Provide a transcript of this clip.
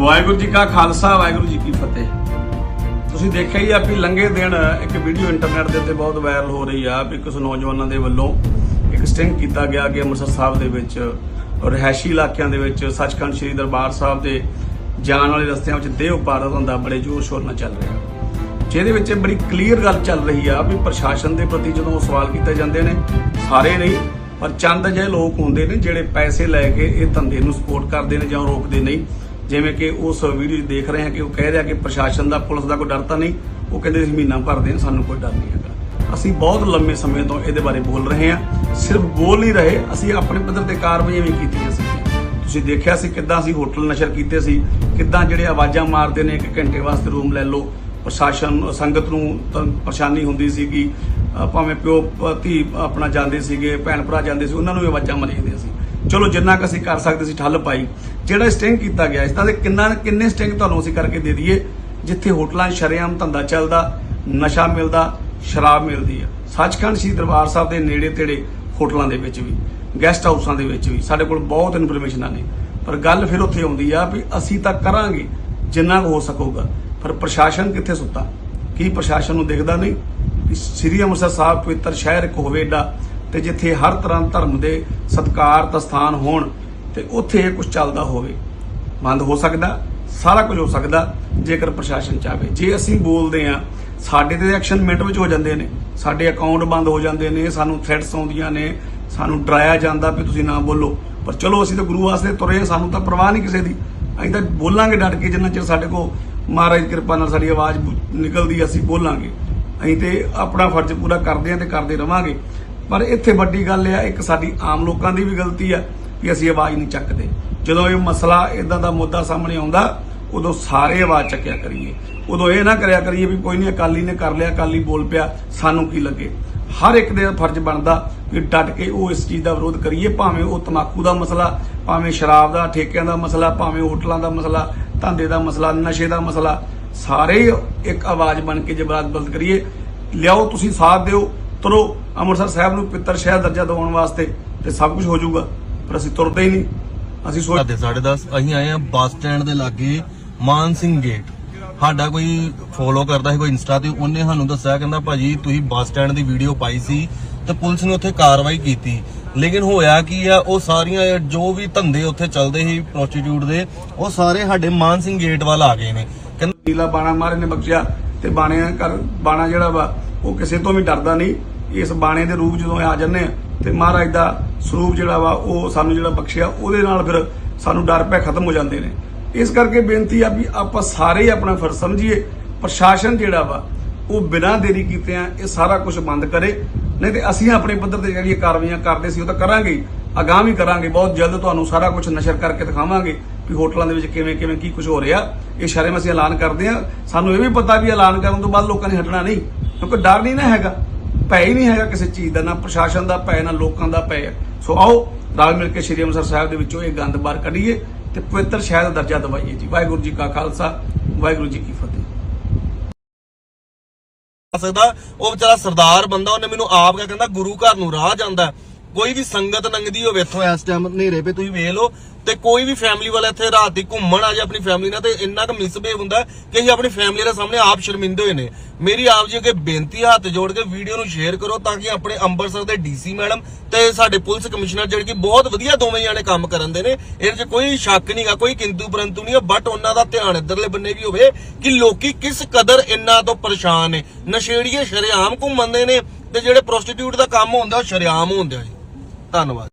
ਵਾਹਿਗੁਰੂ ਜੀ ਕਾ ਖਾਲਸਾ, ਵਾਹਿਗੁਰੂ ਜੀ ਕੀ ਫਤਿਹ। ਤੁਸੀਂ ਦੇਖਿਆ ਹੀ ਆ ਵੀ ਲੰਘੇ ਦਿਨ ਇੱਕ ਵੀਡੀਓ ਇੰਟਰਨੈਟ ਦੇ ਉੱਤੇ ਬਹੁਤ ਵਾਇਰਲ ਹੋ ਰਹੀ ਆ ਵੀ ਕੁਝ ਨੌਜਵਾਨਾਂ ਦੇ ਵੱਲੋਂ ਇੱਕ ਸਟਿੰਗ ਕੀਤਾ ਗਿਆ ਕਿ ਅੰਮ੍ਰਿਤਸਰ ਸਾਹਿਬ ਦੇ ਵਿੱਚ ਰਿਹਾਇਸ਼ੀ ਇਲਾਕਿਆਂ ਦੇ ਵਿੱਚ ਸੱਚਖੰਡ ਸ੍ਰੀ ਦਰਬਾਰ ਸਾਹਿਬ ਦੇ ਜਾਣ ਵਾਲੇ ਰਸਤਿਆਂ ਵਿੱਚ ਦੇਹ ਉਪਾਰਤ ਹੁੰਦਾ ਬੜੇ ਜ਼ੋਰ ਸ਼ੋਰ ਨਾਲ ਚੱਲ ਰਿਹਾ। ਜਿਹਦੇ ਵਿੱਚ ਇਹ ਬੜੀ ਕਲੀਅਰ ਗੱਲ ਚੱਲ ਰਹੀ ਆ ਵੀ ਪ੍ਰਸ਼ਾਸਨ ਦੇ ਪ੍ਰਤੀ ਜਦੋਂ ਸਵਾਲ ਕੀਤੇ ਜਾਂਦੇ ਨੇ, ਸਾਰੇ ਨਹੀਂ, ਪਰ ਚੰਦ ਜਿਹੇ ਲੋਕ ਹੁੰਦੇ ਨੇ ਜਿਹੜੇ ਪੈਸੇ ਲੈ ਕੇ ਇਹ ਧੰਦੇ ਨੂੰ ਸਪੋਰਟ ਕਰਦੇ ਨੇ ਜਾਂ ਰੋਕਦੇ ਨਹੀਂ। ਜਿਵੇਂ ਕਿ ਉਸ ਵੀਡੀਓ 'ਚ ਦੇਖ ਰਹੇ ਹਾਂ ਕਿ ਉਹ ਕਹਿ ਰਿਹਾ ਕਿ ਪ੍ਰਸ਼ਾਸਨ ਦਾ, ਪੁਲਿਸ ਦਾ ਕੋਈ ਡਰ ਤਾਂ ਨਹੀਂ? ਉਹ ਕਹਿੰਦੇ ਅਸੀਂ ਮਹੀਨਾ ਭਰਦੇ ਹਾਂ, ਸਾਨੂੰ ਕੋਈ ਡਰ ਨਹੀਂ ਹੈਗਾ। ਅਸੀਂ ਬਹੁਤ ਲੰਮੇ ਸਮੇਂ ਤੋਂ ਇਹਦੇ ਬਾਰੇ ਬੋਲ ਰਹੇ ਹਾਂ। ਸਿਰਫ ਬੋਲ ਨਹੀਂ ਰਹੇ, ਅਸੀਂ ਆਪਣੇ ਪੱਧਰ ਤੇ ਕਾਰਵਾਈਆਂ ਵੀ ਕੀਤੀਆਂ ਸੀ। ਤੁਸੀਂ ਦੇਖਿਆ ਸੀ ਕਿੱਦਾਂ ਅਸੀਂ ਹੋਟਲ ਨਸ਼ਰ ਕੀਤੇ ਸੀ, ਕਿੱਦਾਂ ਜਿਹੜੇ ਆਵਾਜ਼ਾਂ ਮਾਰਦੇ ਨੇ, ਇੱਕ ਘੰਟੇ ਵਾਸਤੇ ਰੂਮ ਲੈ ਲਓ। ਪ੍ਰਸ਼ਾਸਨ, ਸੰਗਤ ਨੂੰ ਪਰੇਸ਼ਾਨੀ ਹੁੰਦੀ ਸੀ ਕਿ ਭਾਵੇਂ ਪਿਓ ਧੀ ਆਪਣਾ ਜਾਂਦੇ ਸੀਗੇ, ਭੈਣ ਭਰਾ ਜਾਂਦੇ ਸੀ, ਉਹਨਾਂ ਨੂੰ ਵੀ ਆਵਾਜ਼ਾਂ ਮਾਰੀਆਂ ਸੀ। ਚਲੋ ਜਿੰਨਾ ਕੁ ਅਸੀਂ ਕਰ ਸਕਦੇ ਸੀ ਠੱਲ ਪਾਈ, ਜਿਹੜਾ ਸਟਿੰਗ ਕੀਤਾ ਗਿਆ, ਇਸ ਤਰ੍ਹਾਂ ਦੇ ਕਿੰਨਾ ਕਿੰਨੇ ਸਟਿੰਗ ਤੁਹਾਨੂੰ ਅਸੀਂ ਕਰਕੇ ਦੇ ਦਈਏ, ਜਿੱਥੇ ਹੋਟਲਾਂ 'ਚ ਸ਼ਰੇਆਮ ਧੰਦਾ ਚੱਲਦਾ, ਨਸ਼ਾ ਮਿਲਦਾ, ਸ਼ਰਾਬ ਮਿਲਦੀ ਆ। ਸੱਚਖੰਡ ਸ੍ਰੀ ਦਰਬਾਰ ਸਾਹਿਬ ਦੇ ਨੇੜੇ ਤੇੜੇ ਹੋਟਲਾਂ ਦੇ ਵਿੱਚ ਵੀ ਗੈਸਟ ਹਾਊਸਾਂ ਦੇ ਵਿੱਚ ਵੀ, ਸਾਡੇ ਕੋਲ ਬਹੁਤ ਇਨਫੋਰਮੇਸ਼ਨਾਂ ਨੇ ਪਰ ਗੱਲ ਫਿਰ ਉੱਥੇ ਆਉਂਦੀ ਆ ਵੀ ਅਸੀਂ ਤਾਂ ਕਰਾਂਗੇ, ਜਿੰਨਾ ਕੁ ਹੋ ਸਕੂਗਾ। ਪਰ ਪ੍ਰਸ਼ਾਸਨ ਕਿੱਥੇ ਸੁੱਤਾ? ਕੀ ਪ੍ਰਸ਼ਾਸਨ ਨੂੰ ਦੇਖਦਾ ਨਹੀਂ? ਸ੍ਰੀ ਅੰਮ੍ਰਿਤਸਰ ਸਾਹਿਬ ਪਵਿੱਤਰ ਸ਼ਹਿਰ ਇੱਕ ਹੋਵੇ ਏਡਾ ਤੇ ਜਿੱਥੇ ਹਰ ਤਰ੍ਹਾਂ ਧਰਮ ਦੇ ਸਤਿਕਾਰਤ ਸਥਾਨ ਹੋਣ ਤੇ ਉੱਥੇ ਇਹ ਕੁਝ ਚੱਲਦਾ ਹੋਵੇ। ਬੰਦ ਹੋ ਸਕਦਾ, ਸਾਰਾ ਕੁਝ ਹੋ ਸਕਦਾ, ਜੇਕਰ ਪ੍ਰਸ਼ਾਸਨ ਚਾਹੇ ਜੇ ਅਸੀਂ ਬੋਲਦੇ ਆ ਸਾਡੇ ਤੇ ਐਕਸ਼ਨ ਮਿੰਟ ਵਿੱਚ ਹੋ ਜਾਂਦੇ ਨੇ, ਸਾਡੇ ਅਕਾਊਂਟ ਬੰਦ ਹੋ ਜਾਂਦੇ ਨੇ, ਸਾਨੂੰ ਥ੍ਰੈਟਸ ਆਉਂਦੀਆਂ ਨੇ, ਸਾਨੂੰ ਡਰਾਇਆ ਜਾਂਦਾ ਵੀ ਤੁਸੀਂ ਨਾ ਬੋਲੋ। ਪਰ ਚਲੋ, ਅਸੀਂ ਤਾਂ ਗੁਰੂ ਵਾਸਤੇ ਤੁਰੇ ਸਾਨੂੰ ਤਾਂ ਪਰਵਾਹ ਨਹੀਂ ਕਿਸੇ ਦੀ। ਅਸੀਂ ਤਾਂ ਬੋਲਾਂਗੇ ਡਟ ਕੇ, ਜਿੰਨਾ ਚਿਰ ਸਾਡੇ ਕੋਲ ਮਹਾਰਾਜ ਦੀ ਕਿਰਪਾ ਨਾਲ ਸਾਡੀ ਆਵਾਜ਼ ਨਿਕਲਦੀ, ਅਸੀਂ ਬੋਲਾਂਗੇ। ਅਸੀਂ ਤੇ ਆਪਣਾ ਫਰਜ਼ ਪੂਰਾ ਕਰਦੇ ਹਾਂ ਤੇ ਕਰਦੇ ਰਵਾਂਗੇ। ਪਰ ਇੱਥੇ ਵੱਡੀ ਗੱਲ ਇਹ ਆ, ਇੱਕ ਸਾਡੀ ਆਮ ਲੋਕਾਂ ਦੀ ਵੀ ਗਲਤੀ ਆ ਕਿ ਅਸੀਂ ਆਵਾਜ਼ ਨਹੀਂ ਚੱਕਦੇ। ਜਦੋਂ ਇਹ ਮਸਲਾ ਇਦਾਂ ਦਾ ਮੁੱਦਾ ਸਾਹਮਣੇ ਆਉਂਦਾ, ਉਦੋਂ ਸਾਰੇ ਆਵਾਜ਼ ਚੱਕਿਆ ਕਰੀਏ। ਉਦੋਂ ਇਹ ਨਾ ਕਰਿਆ ਕਰੀਏ ਵੀ ਕੋਈ ਨਹੀਂ ਅਕਾਲੀ ਨੇ ਕਰ ਲਿਆ, ਅਕਾਲੀ ਬੋਲ ਪਿਆ, ਸਾਨੂੰ ਕੀ ਲੱਗੇ? ਹਰ ਇੱਕ ਦੇ ਫਰਜ਼ ਬਣਦਾ ਕਿ ਡਟ ਕੇ ਉਹ ਇਸ ਚੀਜ਼ ਦਾ ਵਿਰੋਧ ਕਰੀਏ, ਭਾਵੇਂ ਉਹ ਤਮਾਕੂ ਦਾ ਮਸਲਾ, ਭਾਵੇਂ ਸ਼ਰਾਬ ਦਾ, ਠੇਕਿਆਂ ਦਾ ਮਸਲਾ, ਭਾਵੇਂ ਹੋਟਲਾਂ ਦਾ ਮਸਲਾ, ਧੰਦੇ ਦਾ ਮਸਲਾ, ਨਸ਼ੇ ਦਾ ਮਸਲਾ। ਸਾਰੇ ਇੱਕ ਆਵਾਜ਼ ਬਣ ਕੇ ਜਬਰਾਤ ਬਲਦ ਕਰੀਏ, ਲਿਆਓ ਤੁਸੀਂ ਸਾਥ ਦਿਓ ਤੁਰੋ। ਅੰਮ੍ਰਿਤਸਰ ਸਾਹਿਬ ਨੂੰ ਪਿੱਤਰ ਸ਼ਹਿਰ ਦਰਜਾ ਦਿਵਾਉਣ ਵਾਸਤੇ ਤੇ ਸਭ ਕੁਝ ਹੋ ਜਾਊਗਾ ਪਰ ਅਸੀਂ ਤੁਰਦੇ ਹੀ ਨਹੀਂ। ਅਸੀਂ ਸੋਚ ਸਾਡੇ 10:30 ਅਸੀਂ ਆਏ ਆ ਬੱਸ ਸਟੈਂਡ ਦੇ ਲਾਗੇ ਮਾਨ ਸਿੰਘ ਗੇਟ ਸਾਡਾ ਕੋਈ ਫੋਲੋ ਕਰਦਾ ਸੀ ਕੋਈ ਇੰਸਟਾ ਤੇ ਉਹਨੇ ਸਾਨੂੰ ਦੱਸਿਆ ਕਹਿੰਦਾ ਭਾਜੀ ਤੁਸੀਂ ਬੱਸ ਸਟੈਂਡ ਦੀ ਵੀਡੀਓ ਪਾਈ ਸੀ ਤੇ ਪੁਲਿਸ ਨੇ ਉੱਥੇ ਕਾਰਵਾਈ ਕੀਤੀ। ਲੇਕਿਨ ਹੋਇਆ ਕੀ ਆ ਉਹ ਸਾਰੀਆਂ ਜੋ ਵੀ ਧੰਦੇ ਉੱਥੇ ਚੱਲਦੇ ਸੀ ਪ੍ਰੋਸਟੀਟਿਊਟ ਦੇ ਉਹ ਸਾਰੇ ਸਾਡੇ ਮਾਨ ਸਿੰਘ ਗੇਟ ਵੱਲ ਆ ਗਏ ਨੇ। ਕਹਿੰਦਾ ਨੀਲਾ ਬਾਣਾ ਮਾਰੇ ਨੇ ਬਖਸ਼ਿਆ ਤੇ ਬਾਣੇ ਕਰ ਬਾਣਾ ਜਿਹੜਾ ਵਾ ਉਹ ਕਿਸੇ ਤੋਂ ਵੀ ਡਰਦਾ ਨਹੀਂ। ਇਸ ਬਾਣੇ ਦੇ ਰੂਪ ਜਦੋਂ ਆ ਜੰਨੇ ਆ, ਤੇ ਮਹਾਰਾਜ ਦਾ ਸਰੂਪ ਜਿਹੜਾ ਵਾ, ਉਹ ਸਾਨੂੰ ਜਿਹੜਾ ਬਖਸ਼ਿਆ, ਉਹਦੇ ਨਾਲ ਫਿਰ ਸਾਨੂੰ ਡਰ ਪੈ ਖਤਮ ਹੋ ਜਾਂਦੇ ਨੇ। ਇਸ ਕਰਕੇ ਬੇਨਤੀ ਆ ਵੀ ਆਪਾਂ ਸਾਰੇ ਹੀ ਆਪਣਾ ਫਰਜ਼ ਸਮਝੀਏ, ਪ੍ਰਸ਼ਾਸਨ ਜਿਹੜਾ ਵਾ, ਉਹ ਬਿਨਾਂ ਦੇਰੀ ਕੀਤੇ ਆ, ਇਹ ਸਾਰਾ ਕੁਝ ਬੰਦ ਕਰੇ। ਨਹੀਂ ਤੇ ਅਸੀਂ ਆਪਣੇ ਪੱਧਰ ਤੇ ਜਿਹੜੀਆਂ ਕਾਰਵਾਈਆਂ ਕਰਦੇ ਸੀ, ਉਹ ਤਾਂ ਕਰਾਂਗੇ ਹੀ। ਅਗਾਂਹ ਵੀ ਕਰਾਂਗੇ, ਬਹੁਤ ਜਲਦ ਤੁਹਾਨੂੰ ਸਾਰਾ ਕੁਝ ਨਸ਼ਰ ਕਰਕੇ ਦਿਖਾਵਾਂਗੇ ਵੀ ਹੋਟਲਾਂ ਦੇ ਵਿੱਚ ਕਿਵੇਂ ਕਿਵੇਂ ਕੀ ਕੁਝ ਹੋ ਰਿਹਾ। ਇਹ ਸ਼ਰਮ ਅਸੀਂ ਐਲਾਨ ਕਰਦੇ ਹਾਂ ਸਾਨੂੰ ਇਹ ਵੀ ਪਤਾ ਵੀ ਐਲਾਨ ਕਰਨ ਤੋਂ ਬਾਅਦ ਲੋਕਾਂ ਨੇ ਹਟਣਾ ਨਹੀਂ, ਕਿਉਂਕਿ ਡਰ ਨਹੀਂ ਨਾ ਹੈਗਾ। ਭੈ ਹੀ ਨਹੀਂ ਹੈਗਾ ਕਿਸੇ ਚੀਜ਼ ਦਾ, ਨਾ ਪ੍ਰਸ਼ਾਸਨ ਦਾ ਭੈ, ਨਾ ਲੋਕਾਂ ਦਾ ਭੈ। ਸੋ ਆਓ, ਰਲ ਮਿਲ ਕੇ ਸ਼੍ਰੀ ਅੰਮ੍ਰਿਤਸਰ ਸਾਹਿਬ ਦੇ ਵਿੱਚੋਂ ਇਹ ਗੰਦ ਬਾਹਰ ਕੱਢੀਏ ਤੇ ਪਵਿੱਤਰ ਸ਼ਹਿਰ ਦਾ ਦਰਜਾ ਦਿਵਾਈਏ ਜੀ। ਵਾਹਿਗੁਰੂ ਜੀ ਕਾ ਖਾਲਸਾ, ਵਾਹਿਗੁਰੂ ਜੀ ਕੀ ਫਤਿਹ। ਸਕਦਾ ਉਹ ਵਿਚਾਰਾ ਸਰਦਾਰ ਬੰਦਾ, ਉਹਨੇ ਮੈਨੂੰ ਆਪ ਕਹਿੰਦਾ, ਗੁਰੂ ਘਰ ਨੂੰ ਰਾਹ ਜਾਂਦਾ। ਕੋਈ ਵੀ ਸੰਗਤ ਲੰਘਦੀ ਹੋਵੇ ਇੱਥੋਂ ਇਸ ਟਾਈਮ ਹਨੇਰੇ 'ਤੇ, ਤੁਸੀਂ ਵੇਖ ਲਓ। ਤੇ ਕੋਈ ਵੀ ਫੈਮਿਲੀ ਵਾਲਾ ਇੱਥੇ ਰਾਤ ਦੀ ਘੁੰਮਣ ਆ ਜਾ ਆਪਣੀ ਫੈਮਿਲੀ ਨਾਲ, ਤੇ ਇੰਨਾ ਕੁ ਮਿਸਬਿਹੇਵ ਹੁੰਦਾ ਕਿ ਅਸੀਂ ਆਪਣੀ ਫੈਮਿਲੀ ਦੇ ਸਾਹਮਣੇ ਆਪ ਸ਼ਰਮਿੰਦੇ ਹੋਏ ਨੇ। ਮੇਰੀ ਆਪ ਜੀ ਅੱਗੇ ਬੇਨਤੀ ਹੱਥ ਜੋੜ ਕੇ ਵੀਡੀਓ ਨੂੰ ਸ਼ੇਅਰ ਕਰੋ ਤਾਂ ਕਿ ਆਪਣੇ ਅੰਮ੍ਰਿਤਸਰ ਦੇ ਡੀਸੀ ਮੈਡਮ ਤੇ ਸਾਡੇ ਪੁਲਿਸ ਕਮਿਸ਼ਨਰ ਜਿਹੜੇ ਕਿ ਬਹੁਤ ਵਧੀਆ ਦੋਵੇਂ ਜਾਣੇ ਕੰਮ ਕਰਨ ਦੇ ਨੇ, ਇਹਦੇ 'ਚ ਕੋਈ ਸ਼ੱਕ ਨਹੀਂਗਾ ਕੋਈ ਕਿੰਤੂ ਪਰੰਤੂ ਨਹੀਂ ਬਟ ਉਹਨਾਂ ਦਾ ਧਿਆਨ ਇੱਧਰਲੇ ਬੰਨੇ ਵੀ ਹੋਵੇ ਕਿ ਲੋਕੀ ਕਿਸ ਕਦਰ ਇੰਨਾ ਤੋਂ ਪਰੇਸ਼ਾਨ ਨੇ। ਨਸ਼ੇੜੀਏ ਸ਼ਰੇਆਮ ਘੁੰਮਦੇ ਨੇ ਤੇ ਜਿਹੜੇ ਪ੍ਰੋਸਟੀਟਿਊਟ ਦਾ ਕੰਮ ਹੁੰਦਾ, ਉਹ ਸ਼ਰੇਆਮ ਹੁੰਦਾ ਜੀ। ਧੰਨਵਾਦ